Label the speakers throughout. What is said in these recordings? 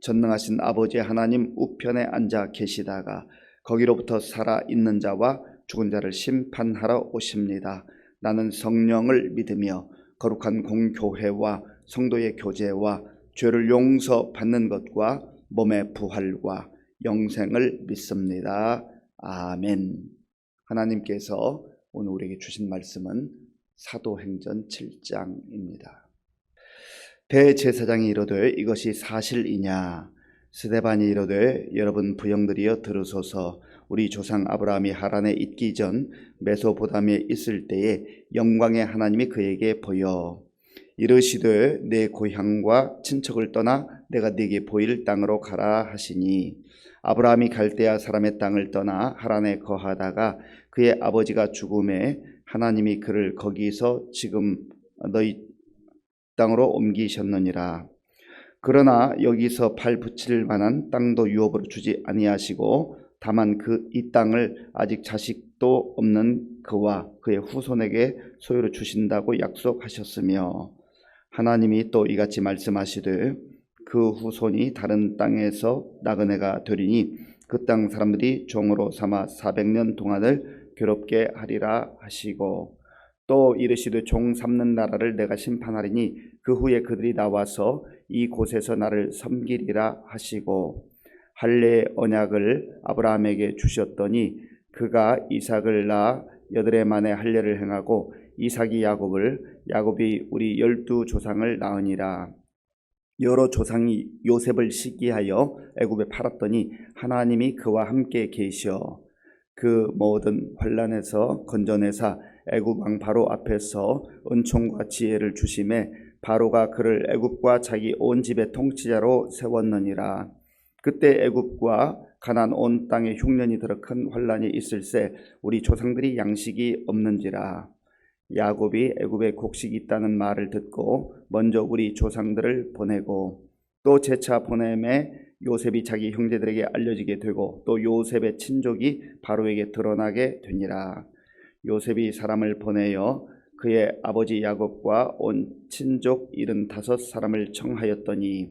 Speaker 1: 전능하신 아버지 하나님 우편에 앉아 계시다가 거기로부터 살아 있는 자와 죽은 자를 심판하러 오십니다. 나는 성령을 믿으며 거룩한 공교회와 성도의 교제와 죄를 용서받는 것과 몸의 부활과 영생을 믿습니다. 아멘. 하나님께서 오늘 우리에게 주신 말씀은 사도행전 7장입니다. 대제사장이 이르되 이것이 사실이냐? 스데반이 이르되 여러분 부영들이여 들으소서. 우리 조상 아브라함이 하란에 있기 전 메소보다미에 있을 때에 영광의 하나님이 그에게 보여. 이르시되 내 고향과 친척을 떠나 내가 네게 보일 땅으로 가라 하시니. 아브라함이 갈대아 사람의 땅을 떠나 하란에 거하다가 그의 아버지가 죽음에 하나님이 그를 거기서 지금 너희 땅으로 옮기셨느니라. 그러나 여기서 발 붙일 만한 땅도 유업으로 주지 아니하시고 다만 그 이 땅을 아직 자식도 없는 그와 그의 후손에게 소유로 주신다고 약속하셨으며 하나님이 또 이같이 말씀하시되 그 후손이 다른 땅에서 나그네가 되리니 그 땅 사람들이 종으로 삼아 400년 동안을 괴롭게 하리라 하시고 또 이르시되 종 삼는 나라를 내가 심판하리니 그 후에 그들이 나와서 이 곳에서 나를 섬기리라 하시고 할례 언약을 아브라함에게 주셨더니 그가 이삭을 낳아 여드레 만에 할례를 행하고 이삭이 야곱을 야곱이 우리 열두 조상을 낳으니라. 여러 조상이 요셉을 시기하여 애굽에 팔았더니 하나님이 그와 함께 계시어 그 모든 환란에서 건져내사 애굽 왕 바로 앞에서 은총과 지혜를 주심에 바로가 그를 애굽과 자기 온 집의 통치자로 세웠느니라. 그때 애굽과 가난 온 땅에 흉년이 들어 큰 환란이 있을세 우리 조상들이 양식이 없는지라. 야곱이 애굽에 곡식이 있다는 말을 듣고 먼저 우리 조상들을 보내고 또 재차 보냄에 요셉이 자기 형제들에게 알려지게 되고 또 요셉의 친족이 바로에게 드러나게 되니라. 요셉이 사람을 보내어 그의 아버지 야곱과 온 친족 일흔 다섯 사람을 청하였더니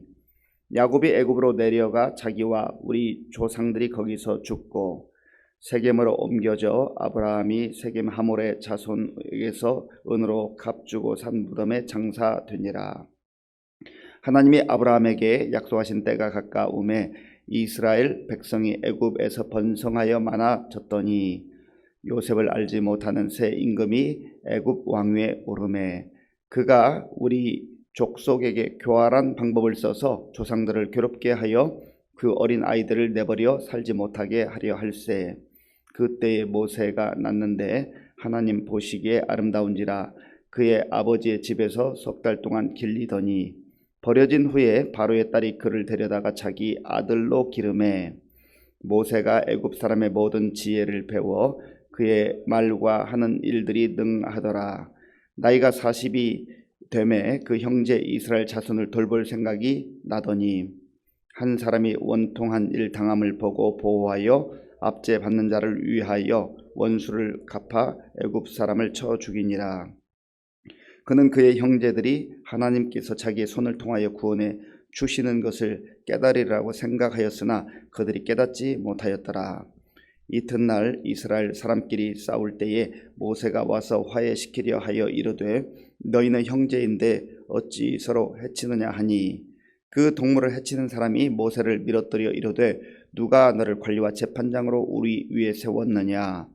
Speaker 1: 야곱이 애굽으로 내려가 자기와 우리 조상들이 거기서 죽고 세겜으로 옮겨져 아브라함이 세겜 하몰의 자손에게서 은으로 값주고 산 무덤에 장사되니라. 하나님이 아브라함에게 약속하신 때가 가까움에 이스라엘 백성이 애굽에서 번성하여 많아졌더니 요셉을 알지 못하는 새 임금이 애굽 왕위에 오르매 그가 우리 족속에게 교활한 방법을 써서 조상들을 괴롭게 하여 그 어린 아이들을 내버려 살지 못하게 하려 할세. 그때에 모세가 났는데 하나님 보시기에 아름다운지라 그의 아버지의 집에서 석 달 동안 길리더니 버려진 후에 바로의 딸이 그를 데려다가 자기 아들로 기름해 모세가 애굽 사람의 모든 지혜를 배워 그의 말과 하는 일들이 능하더라 나이가 40이 되매 그 형제 이스라엘 자손을 돌볼 생각이 나더니 한 사람이 원통한 일 당함을 보고 보호하여 압제 받는 자를 위하여 원수를 갚아 애굽 사람을 쳐 죽이니라. 그는 그의 형제들이 하나님께서 자기의 손을 통하여 구원해 주시는 것을 깨달으리라고 생각하였으나 그들이 깨닫지 못하였더라. 이튿날 이스라엘 사람끼리 싸울 때에 모세가 와서 화해시키려 하여 이르되 너희는 형제인데 어찌 서로 해치느냐 하니? 그 동물을 해치는 사람이 모세를 밀어뜨려 이르되 누가 너를 관리와 재판장으로 우리 위에 세웠느냐?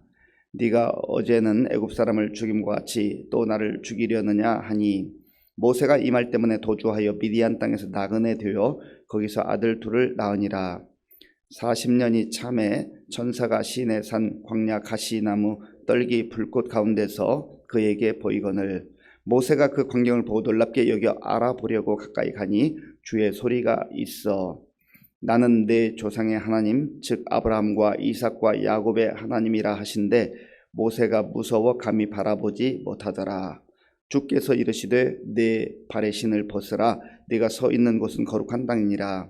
Speaker 1: 네가 어제는 애굽 사람을 죽임과 같이 또 나를 죽이려느냐 하니? 모세가 이 말 때문에 도주하여 미디안 땅에서 나그네 되어 거기서 아들 둘을 낳으니라. 40년이 참에 천사가 시내 산 광야 가시나무 떨기 불꽃 가운데서 그에게 보이거늘. 모세가 그 광경을 보고 놀랍게 여겨 알아보려고 가까이 가니 주의 소리가 있어. 나는 내 조상의 하나님 즉 아브라함과 이삭과 야곱의 하나님이라 하신데 모세가 무서워 감히 바라보지 못하더라. 주께서 이르시되 내 발의 신을 벗으라. 네가 서 있는 곳은 거룩한 땅이니라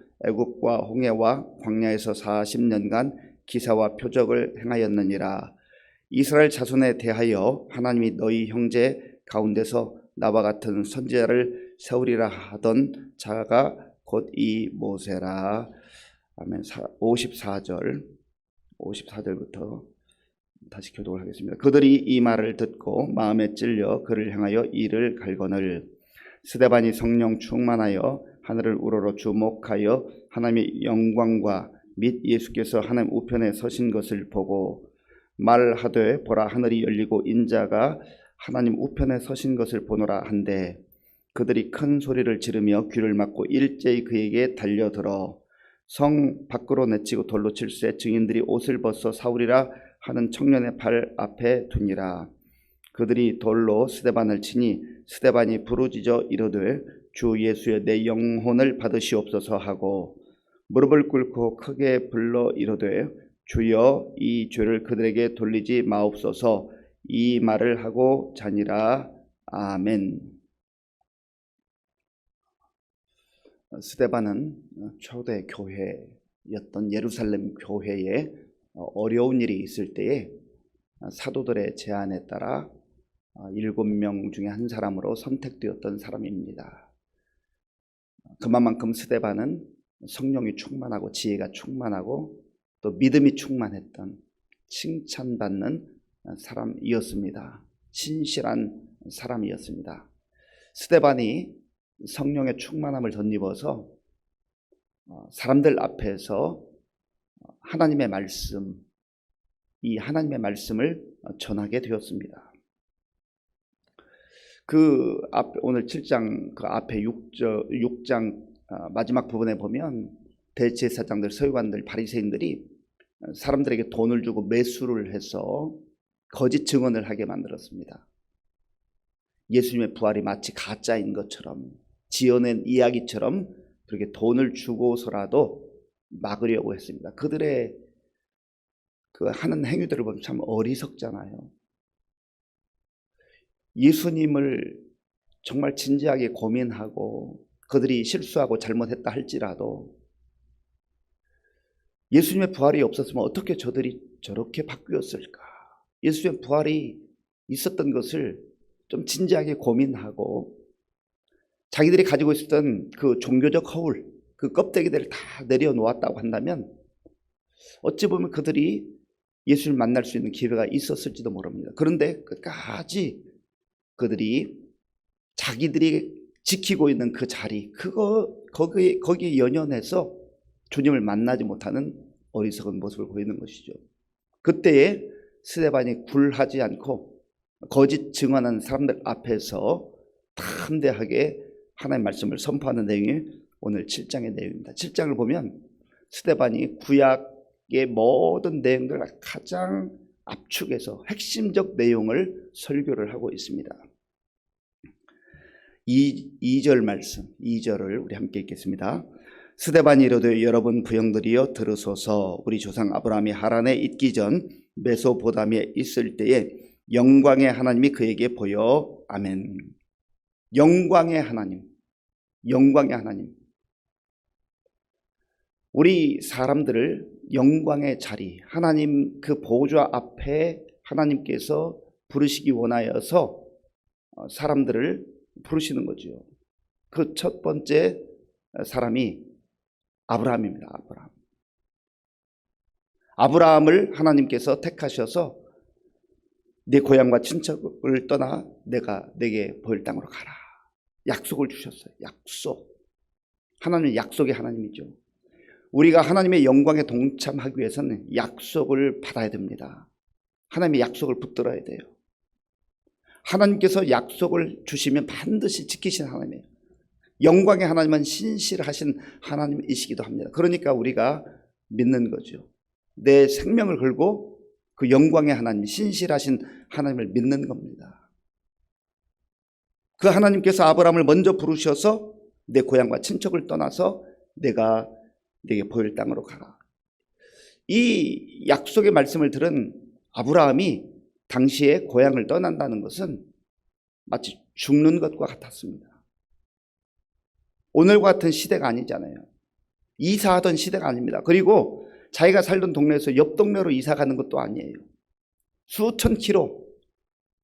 Speaker 1: 애국과 홍해와 광야에서 40년간 기사와 표적을 행하였느니라. 이스라엘 자손에 대하여 하나님이 너희 형제 가운데서 나와 같은 선지자를 세우리라 하던 자가 곧 이 모세라. 아멘. 54절. 54절부터 다시 교독을 하겠습니다. 그들이 이 말을 듣고 마음에 찔려 그를 향하여 이를 갈거늘. 스데반이 성령 충만하여 하늘을 우러러 주목하여 하나님의 영광과 및 예수께서 하나님 우편에 서신 것을 보고 말하되 보라 하늘이 열리고 인자가 하나님 우편에 서신 것을 보노라 한데 그들이 큰 소리를 지르며 귀를 막고 일제히 그에게 달려들어 성 밖으로 내치고 돌로 칠세 증인들이 옷을 벗어 사울이라 하는 청년의 발 앞에 두니라. 그들이 돌로 스데반을 치니 스데반이 부르짖어 이르되 주 예수의 내 영혼을 받으시옵소서 하고 무릎을 꿇고 크게 불러 이르되 주여 이 죄를 그들에게 돌리지 마옵소서 이 말을 하고 자니라 아멘. 스데반은 초대 교회였던 예루살렘 교회에 어려운 일이 있을 때에 사도들의 제안에 따라 일곱 명 중에 한 사람으로 선택되었던 사람입니다. 그만큼 스데반은 성령이 충만하고 지혜가 충만하고 또 믿음이 충만했던 칭찬받는 사람이었습니다. 신실한 사람이었습니다. 스데반이 성령의 충만함을 덧입어서 어, 사람들 앞에서 하나님의 말씀, 이 하나님의 말씀을 전하게 되었습니다. 그 앞, 오늘 7장 그 앞에 6절, 6장 어, 마지막 부분에 보면 대제사장들, 서기관들, 바리새인들이 사람들에게 돈을 주고 매수를 해서 거짓 증언을 하게 만들었습니다. 예수님의 부활이 마치 가짜인 것처럼 지어낸 이야기처럼 그렇게 돈을 주고서라도 막으려고 했습니다. 그들의 그 하는 행위들을 보면 참 어리석잖아요. 예수님을 정말 진지하게 고민하고 그들이 실수하고 잘못했다 할지라도 예수님의 부활이 없었으면 어떻게 저들이 저렇게 바뀌었을까? 예수님의 부활이 있었던 것을 좀 진지하게 고민하고 자기들이 가지고 있었던 그 종교적 허울, 그 껍데기들을 다 내려놓았다고 한다면 어찌 보면 그들이 예수를 만날 수 있는 기회가 있었을지도 모릅니다. 그런데 끝까지 그들이 자기들이 지키고 있는 그 자리, 그거 거기에 거기에 연연해서 주님을 만나지 못하는 어리석은 모습을 보이는 것이죠. 그때에 스데반이 굴하지 않고 거짓 증언하는 사람들 앞에서 담대하게 하나님의 말씀을 선포하는 내용이 오늘 7장의 내용입니다. 7장을 보면 스데반이 구약의 모든 내용들을 가장 압축해서 핵심적 내용을 설교를 하고 있습니다. 2, 2절 말씀, 2절을 우리 함께 읽겠습니다. 스데반이 이르되 여러분 부형들이여 들으소서 우리 조상 아브라함이 하란에 있기 전 메소보다미에 있을 때에 영광의 하나님이 그에게 보여 아멘. 영광의 하나님. 영광의 하나님. 우리 사람들을 영광의 자리, 하나님 그 보좌 앞에 하나님께서 부르시기 원하여서 어, 사람들을 부르시는 거죠. 그 첫 번째 사람이 아브라함입니다. 아브라함. 아브라함을 하나님께서 택하셔서 네 고향과 친척을 떠나 내가 내게 보일 땅으로 가라. 약속을 주셨어요. 약속. 하나님은 약속의 하나님이죠. 우리가 하나님의 영광에 동참하기 위해서는 약속을 받아야 됩니다. 하나님의 약속을 붙들어야 돼요. 하나님께서 약속을 주시면 반드시 지키신 하나님이에요. 영광의 하나님은 신실하신 하나님이시기도 합니다. 그러니까 우리가 믿는 거죠. 내 생명을 걸고 그 영광의 하나님, 신실하신 하나님을 믿는 겁니다. 그 하나님께서 아브라함을 먼저 부르셔서 내 고향과 친척을 떠나서 내가 내게 보일 땅으로 가라. 이 약속의 말씀을 들은 아브라함이 당시에 고향을 떠난다는 것은 마치 죽는 것과 같았습니다. 오늘과 같은 시대가 아니잖아요. 이사하던 시대가 아닙니다. 그리고 자기가 살던 동네에서 옆 동네로 이사 가는 것도 아니에요. 수천 킬로,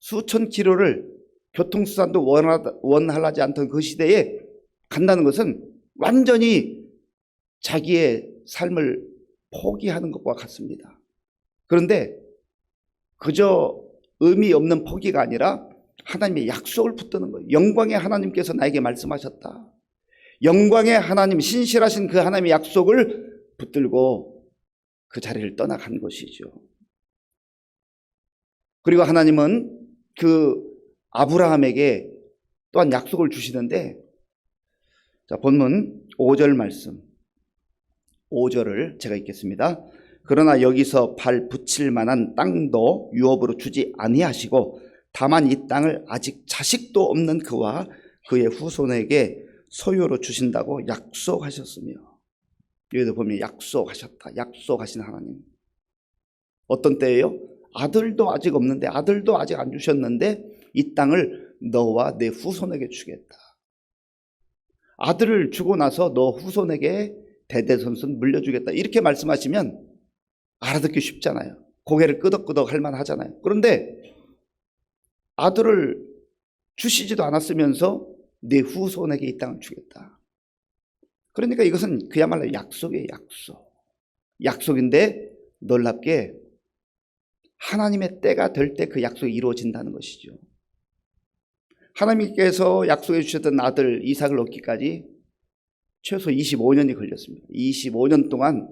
Speaker 1: 수천 킬로를 교통수단도 원활하지 않던 그 시대에 간다는 것은 완전히 자기의 삶을 포기하는 것과 같습니다. 그런데 그저 의미 없는 포기가 아니라 하나님의 약속을 붙드는 거예요. 영광의 하나님께서 나에게 말씀하셨다. 영광의 하나님, 신실하신 그 하나님의 약속을 붙들고 그 자리를 떠나간 것이죠. 그리고 하나님은 그 아브라함에게 또한 약속을 주시는데, 자, 본문 5절 말씀. 5절을 제가 읽겠습니다. 그러나 여기서 발 붙일 만한 땅도 유업으로 주지 아니하시고 다만 이 땅을 아직 자식도 없는 그와 그의 후손에게 소유로 주신다고 약속하셨으며 여기도 보면 약속하셨다. 약속하신 하나님. 어떤 때예요? 아들도 아직 없는데 아들도 아직 안 주셨는데 이 땅을 너와 내 후손에게 주겠다. 아들을 주고 나서 너 후손에게 대대손손 물려주겠다. 이렇게 말씀하시면 알아듣기 쉽잖아요. 고개를 끄덕끄덕 할 만하잖아요. 그런데 아들을 주시지도 않았으면서 내 후손에게 이 땅을 주겠다. 그러니까 이것은 그야말로 약속의 약속. 약속인데 놀랍게 하나님의 때가 될 때 그 약속이 이루어진다는 것이죠. 하나님께서 약속해 주셨던 아들 이삭을 얻기까지 최소 25년이 걸렸습니다. 25년 동안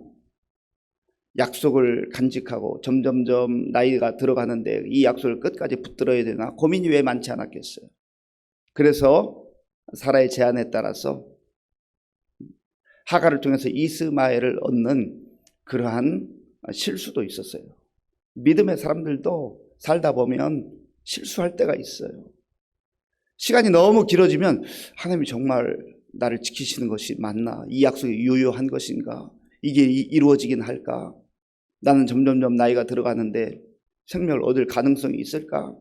Speaker 1: 약속을 간직하고 점점점 나이가 들어가는데 이 약속을 끝까지 붙들어야 되나 고민이 왜 많지 않았겠어요. 그래서 사라의 제안에 따라서 하가를 통해서 이스마엘을 얻는 그러한 실수도 있었어요. 믿음의 사람들도 살다 보면 실수할 때가 있어요. 시간이 너무 길어지면 하나님이 정말 나를 지키시는 것이 맞나? 이 약속이 유효한 것인가? 이게 이루어지긴 할까? 나는 점점점 나이가 들어가는데 생명을 얻을 가능성이 있을까?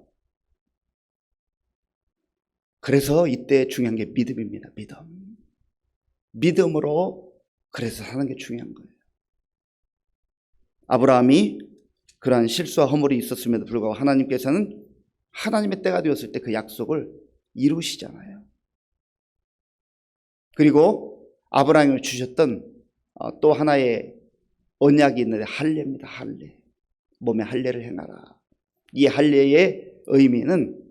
Speaker 1: 그래서 이때 중요한 게 믿음입니다. 믿음. 믿음으로 그래서 사는 게 중요한 거예요. 아브라함이 그러한 실수와 허물이 있었음에도 불구하고 하나님께서는 하나님의 때가 되었을 때 그 약속을 이루시잖아요. 그리고 아브라함을 주셨던 어, 또 하나의 언약이 있는데 할례입니다. 할례. 몸에 할례를 행하라. 이 할례의 의미는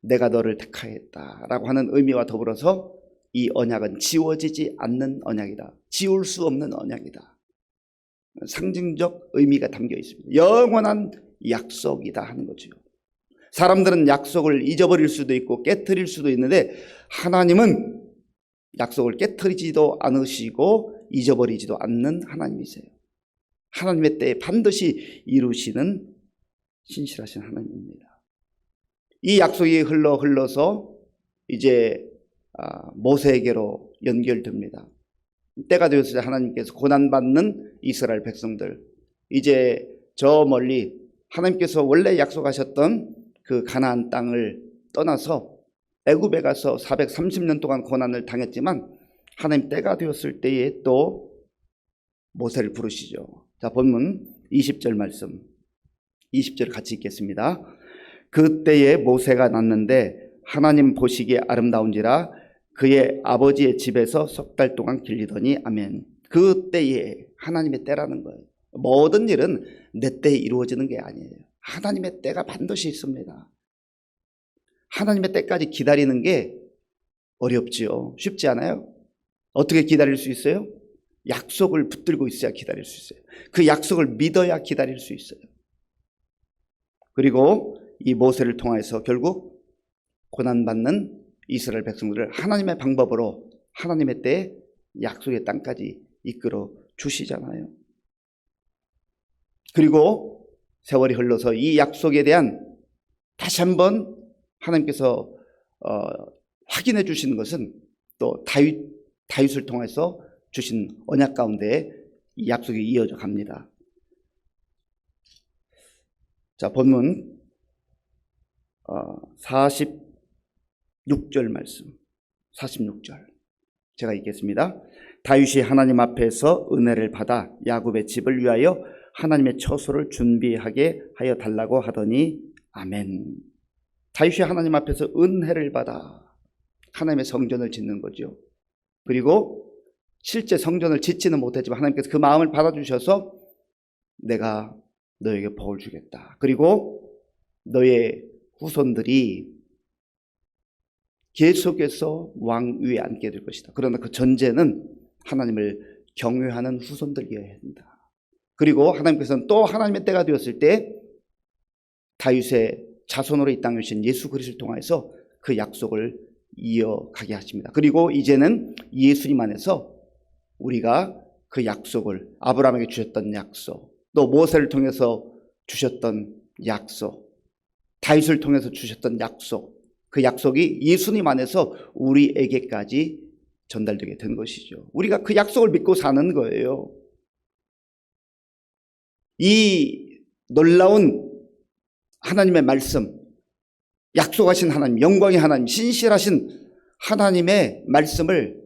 Speaker 1: 내가 너를 택하였다라고 하는 의미와 더불어서 이 언약은 지워지지 않는 언약이다. 지울 수 없는 언약이다. 상징적 의미가 담겨 있습니다. 영원한 약속이다 하는 거죠. 사람들은 약속을 잊어버릴 수도 있고 깨뜨릴 수도 있는데 하나님은 약속을 깨뜨리지도 않으시고 잊어버리지도 않는 하나님이세요. 하나님의 때에 반드시 이루시는 신실하신 하나님입니다. 이 약속이 흘러 흘러서 이제 아, 모세에게로 연결됩니다. 때가 되었을 때 하나님께서 고난받는 이스라엘 백성들 이제 저 멀리 하나님께서 원래 약속하셨던 그 가나안 땅을 떠나서 애굽에 가서 430년 동안 고난을 당했지만 하나님 때가 되었을 때에 또 모세를 부르시죠. 자, 본문 20절 말씀. 20절 같이 읽겠습니다. 그때에 모세가 났는데 하나님 보시기에 아름다운지라 그의 아버지의 집에서 석 달 동안 길리더니 아멘. 그때에 하나님의 때라는 거예요. 모든 일은 내 때에 이루어지는 게 아니에요. 하나님의 때가 반드시 있습니다. 하나님의 때까지 기다리는 게 어렵지요. 쉽지 않아요? 어떻게 기다릴 수 있어요? 약속을 붙들고 있어야 기다릴 수 있어요. 그 약속을 믿어야 기다릴 수 있어요. 그리고 이 모세를 통해서 결국 고난받는 이스라엘 백성들을 하나님의 방법으로 하나님의 때에 약속의 땅까지 이끌어 주시잖아요. 그리고 세월이 흘러서 이 약속에 대한 다시 한번 하나님께서 어, 확인해 주시는 것은 또 다윗 다윗을 통해서 주신 언약 가운데 이 약속이 이어져 갑니다. 자 본문 어, 46절 말씀 46절 제가 읽겠습니다. 다윗이 하나님 앞에서 은혜를 받아 야곱의 집을 위하여 하나님의 처소를 준비하게 하여 달라고 하더니 아멘. 다윗이 하나님 앞에서 은혜를 받아 하나님의 성전을 짓는 거죠. 그리고 실제 성전을 짓지는 못했지만 하나님께서 그 마음을 받아주셔서 내가 너에게 복을 주겠다. 그리고 너의 후손들이 계속해서 왕 위에 앉게 될 것이다. 그러나 그 전제는 하나님을 경외하는 후손들이어야 한다. 그리고 하나님께서는 또 하나님의 때가 되었을 때 다윗의 자손으로 이 땅에 오신 예수 그리스도를 통해서 그 약속을 이어가게 하십니다. 그리고 이제는 예수님 안에서 우리가 그 약속을 아브라함에게 주셨던 약속, 또 모세를 통해서 주셨던 약속, 다윗을 통해서 주셨던 약속, 그 약속이 예수님 안에서 우리에게까지 전달되게 된 것이죠. 우리가 그 약속을 믿고 사는 거예요. 이 놀라운 하나님의 말씀, 약속하신 하나님, 영광의 하나님, 신실하신 하나님의 말씀을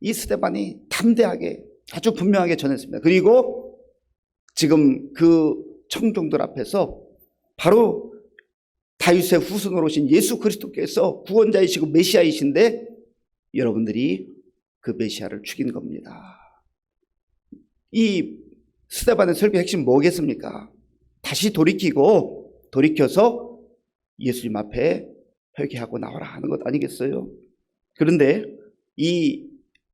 Speaker 1: 이 스테반이 담대하게 아주 분명하게 전했습니다. 그리고 지금 그 청중들 앞에서 바로 다윗의 후손으로 오신 예수 그리스도께서 구원자이시고 메시아이신데 여러분들이 그 메시아를 죽인 겁니다. 이 스테반의 설교 핵심 뭐겠습니까? 다시 돌이키고 돌이켜서 예수님 앞에 회개하고 나오라 하는 것 아니겠어요? 그런데 이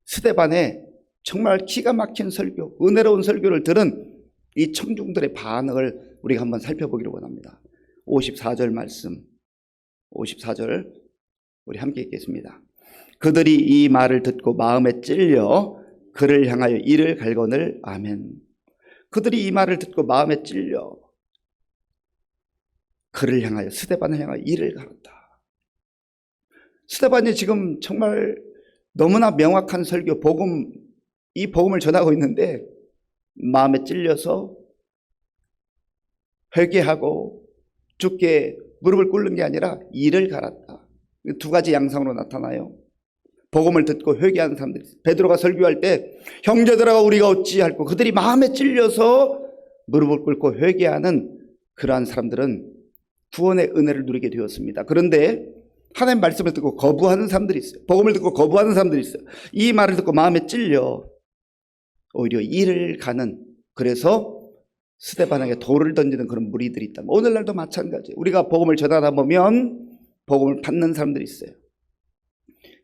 Speaker 1: 스테반의 정말 기가 막힌 설교, 은혜로운 설교를 들은 이 청중들의 반응을 우리가 한번 살펴보기를 원합니다. 54절 말씀, 54절 우리 함께 읽겠습니다. 그들이 이 말을 듣고 마음에 찔려 그를 향하여 이를 갈거늘 아멘. 그들이 이 말을 듣고 마음에 찔려 그를 향하여 스데반을 향하여 이를 갈았다. 스데반이 지금 정말 너무나 명확한 설교 복음 이 복음을 전하고 있는데 마음에 찔려서 회개하고 죽게 무릎을 꿇는 게 아니라 이를 갈았다. 두 가지 양상으로 나타나요. 복음을 듣고 회개하는 사람들이 베드로가 설교할 때 형제들아 우리가 어찌할고 그들이 마음에 찔려서 무릎을 꿇고 회개하는 그러한 사람들은 구원의 은혜를 누리게 되었습니다. 그런데 하나님 말씀을 듣고 거부하는 사람들이 있어요. 복음을 듣고 거부하는 사람들이 있어요. 이 말을 듣고 마음에 찔려 오히려 이를 가는 그래서 스테반에게 돌을 던지는 그런 무리들이 있다. 오늘날도 마찬가지. 우리가 복음을 전하다 보면 복음을 받는 사람들이 있어요.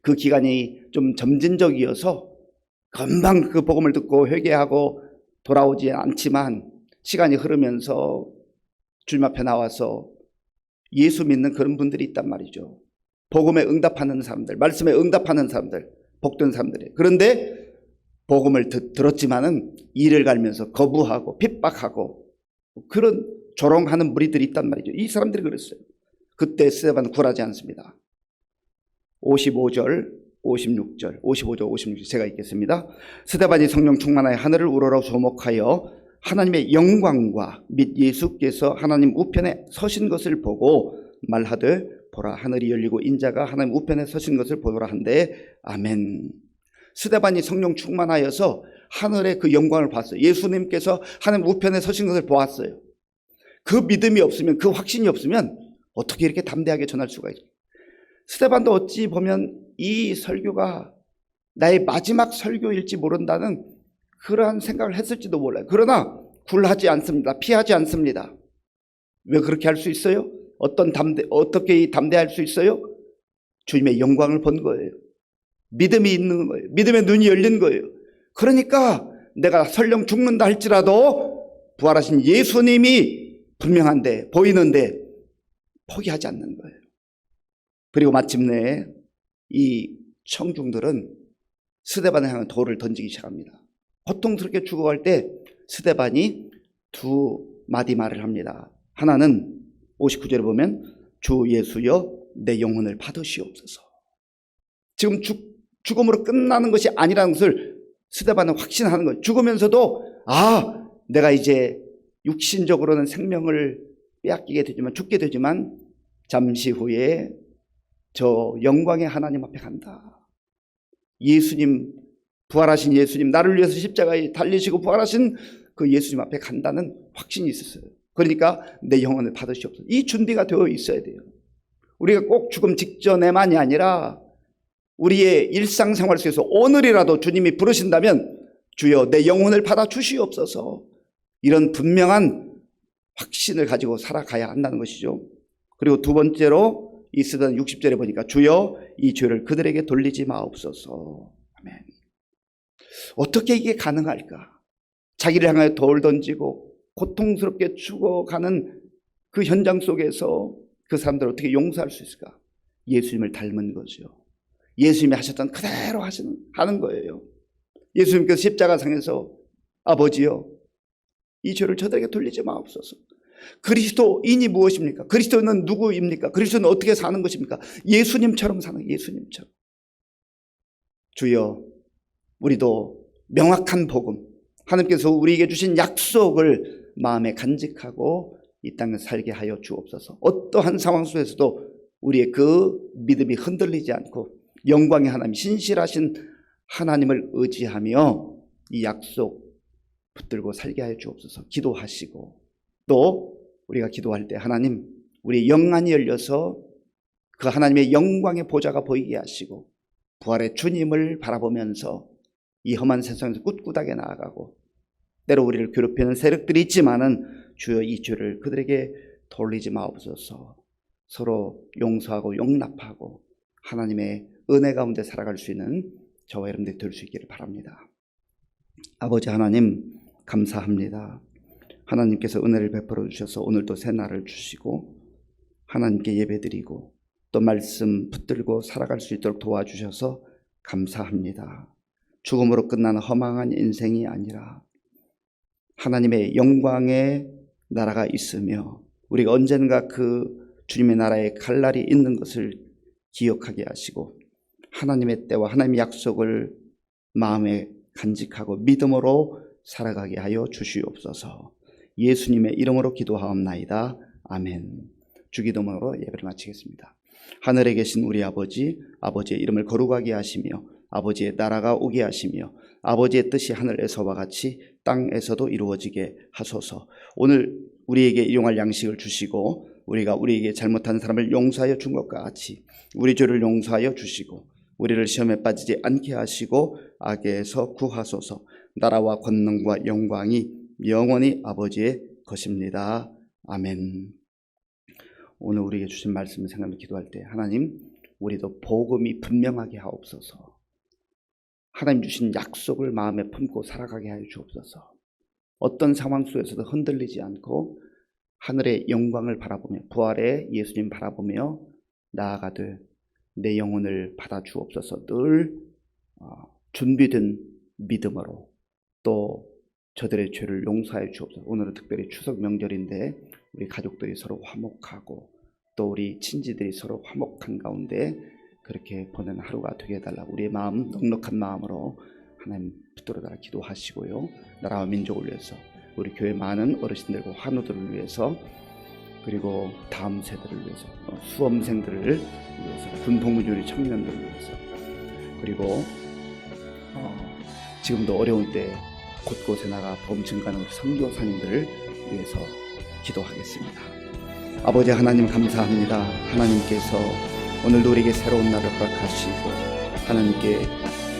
Speaker 1: 그 기간이 좀 점진적이어서 금방 그 복음을 듣고 회개하고 돌아오지 않지만 시간이 흐르면서 주님 앞에 나와서 예수 믿는 그런 분들이 있단 말이죠. 복음에 응답하는 사람들, 말씀에 응답하는 사람들, 복된 사람들이. 그런데 복음을 듣, 들었지만은 이를 갈면서 거부하고 핍박하고 그런 조롱하는 무리들이 있단 말이죠. 이 사람들이 그랬어요. 그때 스테반은 굴하지 않습니다. 55절, 56절, 55절, 56절 제가 읽겠습니다. 스테반이 성령 충만하여 하늘을 우러러 조목하여 하나님의 영광과 및 예수께서 하나님 우편에 서신 것을 보고 말하되 보라 하늘이 열리고 인자가 하나님 우편에 서신 것을 보노라 한데 아멘. 스데반이 성령 충만하여서 하늘의 그 영광을 봤어요. 예수님께서 하나님 우편에 서신 것을 보았어요. 그 믿음이 없으면 그 확신이 없으면 어떻게 이렇게 담대하게 전할 수가 있어요. 스데반도 어찌 보면 이 설교가 나의 마지막 설교일지 모른다는 그러한 생각을 했을지도 몰라요. 그러나 굴하지 않습니다. 피하지 않습니다. 왜 그렇게 할 수 있어요? 어떤 담대, 어떻게 담대할 수 있어요? 주님의 영광을 본 거예요. 믿음이 있는 거예요. 믿음의 눈이 열린 거예요. 그러니까 내가 설령 죽는다 할지라도 부활하신 예수님이 분명한데 보이는데 포기하지 않는 거예요. 그리고 마침내 이 청중들은 스데반을 향한 돌을 던지기 시작합니다. 고통스럽게 죽어갈 때 스데반이 두 마디 말을 합니다. 하나는 59절에 보면 주 예수여 내 영혼을 받으시옵소서. 지금 죽, 죽음으로 끝나는 것이 아니라는 것을 스데반은 확신하는 거예요. 죽으면서도 아 내가 이제 육신적으로는 생명을 빼앗기게 되지만 죽게 되지만 잠시 후에 저 영광의 하나님 앞에 간다. 예수님 부활하신 예수님 나를 위해서 십자가에 달리시고 부활하신 그 예수님 앞에 간다는 확신이 있었어요. 그러니까 내 영혼을 받으시옵소서. 이 준비가 되어 있어야 돼요. 우리가 꼭 죽음 직전에만이 아니라 우리의 일상생활 속에서 오늘이라도 주님이 부르신다면 주여 내 영혼을 받아 주시옵소서. 이런 분명한 확신을 가지고 살아가야 한다는 것이죠. 그리고 두 번째로 이스던 60절에 보니까 주여 이 죄를 그들에게 돌리지 마옵소서. 아멘. 어떻게 이게 가능할까? 자기를 향하여 돌 던지고 고통스럽게 죽어가는 그 현장 속에서 그 사람들을 어떻게 용서할 수 있을까? 예수님을 닮은 거죠. 예수님이 하셨던 그대로 하시는, 하는 거예요. 예수님께서 십자가상에서 아버지요, 이 죄를 저들에게 돌리지 마옵소서. 그리스도인이 무엇입니까? 그리스도는 누구입니까? 그리스도는 어떻게 사는 것입니까? 예수님처럼 사는 예수님처럼. 주여, 우리도 명확한 복음, 하나님께서 우리에게 주신 약속을 마음에 간직하고 이 땅에 살게 하여 주옵소서. 어떠한 상황 속에서도 우리의 그 믿음이 흔들리지 않고 영광의 하나님, 신실하신 하나님을 의지하며 이 약속 붙들고 살게 하여 주옵소서. 기도하시고 또 우리가 기도할 때 하나님 우리 영안이 열려서 그 하나님의 영광의 보좌가 보이게 하시고 부활의 주님을 바라보면서 이 험한 세상에서 꿋꿋하게 나아가고 때로 우리를 괴롭히는 세력들이 있지만은 주여 이 죄를 그들에게 돌리지 마옵소서. 서로 용서하고 용납하고 하나님의 은혜 가운데 살아갈 수 있는 저와 여러분들이 될 수 있기를 바랍니다. 아버지 하나님 감사합니다. 하나님께서 은혜를 베풀어 주셔서 오늘도 새 날을 주시고 하나님께 예배드리고 또 말씀 붙들고 살아갈 수 있도록 도와주셔서 감사합니다. 죽음으로 끝나는 허망한 인생이 아니라 하나님의 영광의 나라가 있으며 우리가 언젠가 그 주님의 나라에 갈 날이 있는 것을 기억하게 하시고 하나님의 때와 하나님의 약속을 마음에 간직하고 믿음으로 살아가게 하여 주시옵소서. 예수님의 이름으로 기도하옵나이다. 아멘. 주기도문으로 예배를 마치겠습니다. 하늘에 계신 우리 아버지, 아버지의 이름을 거룩하게 하시며 아버지의 나라가 오게 하시며 아버지의 뜻이 하늘에서와 같이 땅에서도 이루어지게 하소서. 오늘 우리에게 일용할 양식을 주시고 우리가 우리에게 잘못한 사람을 용서하여 준 것과 같이 우리 죄를 용서하여 주시고 우리를 시험에 빠지지 않게 하시고 악에서 구하소서. 나라와 권능과 영광이 영원히 아버지의 것입니다. 아멘. 오늘 우리에게 주신 말씀을 생각하며 기도할 때 하나님 우리도 복음이 분명하게 하옵소서. 하나님 주신 약속을 마음에 품고 살아가게 하여 주옵소서. 어떤 상황 속에서도 흔들리지 않고 하늘의 영광을 바라보며 부활의 예수님 바라보며 나아가되 내 영혼을 받아 주옵소서. 늘 어, 준비된 믿음으로 또 저들의 죄를 용서해 주옵소서. 오늘은 특별히 추석 명절인데 우리 가족들이 서로 화목하고 또 우리 친지들이 서로 화목한 가운데 그렇게 보내는 하루가 되게 해달라고 우리의 마음 넉넉한 마음으로 하나님 붙들어 달라 기도하시고요. 나라와 민족을 위해서 우리 교회 많은 어르신들과 환우들을 위해서 그리고 다음 세대를 위해서 어, 수험생들을 위해서 군복무주의 청년들을 위해서 그리고 어, 지금도 어려운 때 곳곳에 나가 보험 증가하는 우리 선교사님들을 위해서 기도하겠습니다. 아버지 하나님 감사합니다. 하나님께서 오늘도 우리에게 새로운 날을 허락하시고 하나님께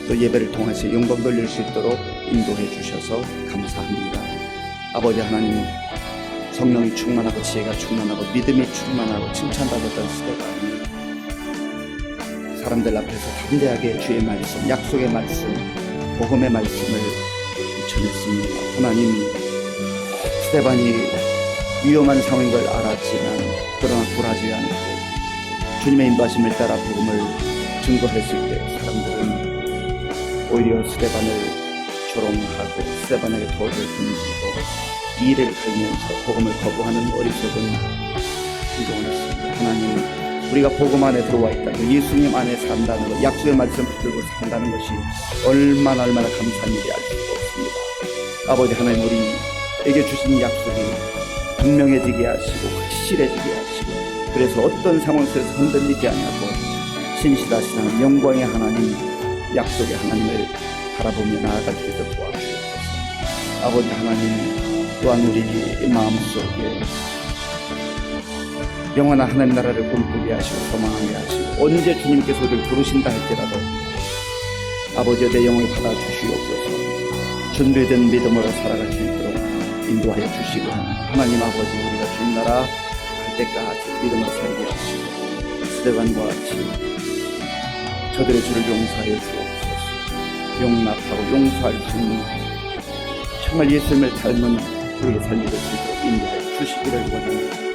Speaker 1: 또 예배를 통해서 영광 돌릴 수 있도록 인도해 주셔서 감사합니다. 아버지 하나님 성령이 충만하고 지혜가 충만하고 믿음이 충만하고 칭찬받았던 시대가 아닙니다. 사람들 앞에서 담대하게 주의 말씀, 약속의 말씀, 복음의 말씀을 전했습니다. 하나님 스테반이 위험한 상황인 걸 알았지만 그러나 굴하지 않고 주님의 인도하심을 따라 복음을 증거했을 때 사람들은 오히려 스테반을 조롱하고 스테반에게 돌을 던지고 이를 걸면서 복음을 거부하는 어리석은 행동을 했습니다. 하나님 우리가 복음 안에 들어와 있다는 것, 예수님 안에 산다는 것, 약속의 말씀 붙들고 산다는 것이 얼마나 얼마나 감사한 일이 알 수가 없습니다. 아버지 하나님 우리에게 주신 약속이 분명해지게 하시고 확실해지게 하시고 그래서 어떤 상황 속에서 흔들리지 아니하고 신실하신 하나님 영광의 하나님 약속의 하나님을 바라보며 나아갈 수 있도록 도와주옵소서. 아버지 하나님 또한 우리 마음속에 영원한 하나님 나라를 꿈꾸게 하시고 소망하게 하시고 언제 주님께서 우리를 부르신다 할지라도 아버지의 내 영을 받아 주시옵소서. 준비된 믿음으로 살아갈 수 있도록 인도하여 주시고 하나님 아버지 우리가 주님 나라 갈 때까지 믿음으로 살게 하시고 스테반과 같이 저들의 죄를 용서하여 주옵소서. 용납하고 용서할 수 있는 정말 예수님을 닮은 우리의 삶이 될 수 있도록 인도하여 주시기를 원합니다